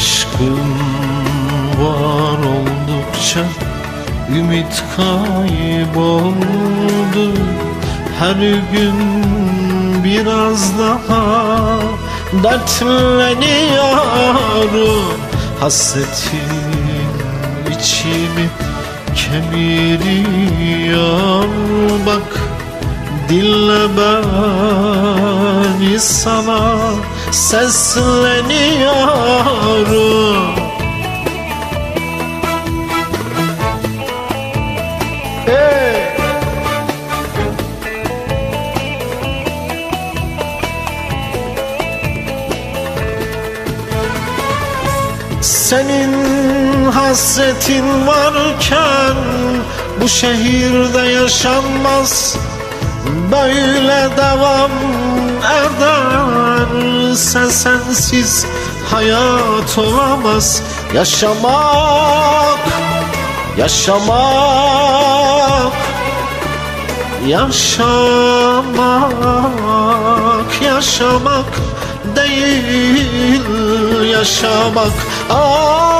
Aşkım var oldukça ümit kayboldu Her gün biraz daha dertleniyorum Hasretin içimi kemiriyor Bak dille beni sana sesleniyorum. Hey! Senin hasretin varken bu şehirde yaşanmaz. Böyle devam ederse sensiz hayat olamaz. Yaşamak, yaşamak Yaşamak, yaşamak değil yaşamak. Of,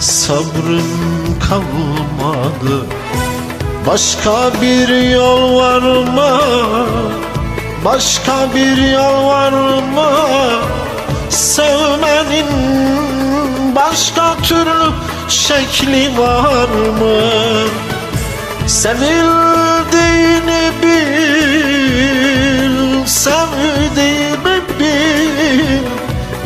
sabrım kalmadı Başka bir yol var mı? Başka bir yol var mı? Sevmenin başka türlü şekli var mı? Sevildiğini bil, sevdiğimi bil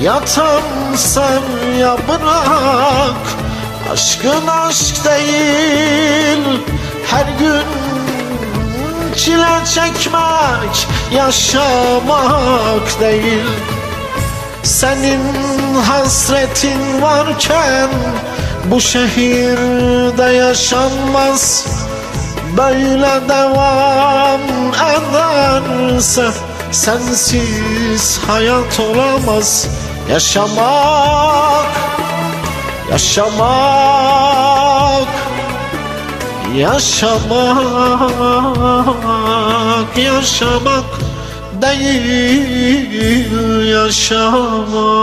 Yatan sen ya bırak Aşkın aşk değil Her gün çile çekmek Yaşamak değil. Senin hasretin varken Bu şehirde yaşanmaz. Böyle devam ederse Sensiz hayat olamaz. Yaşamak Yaşamak Yaşamak Yaşamak Değil yaşamak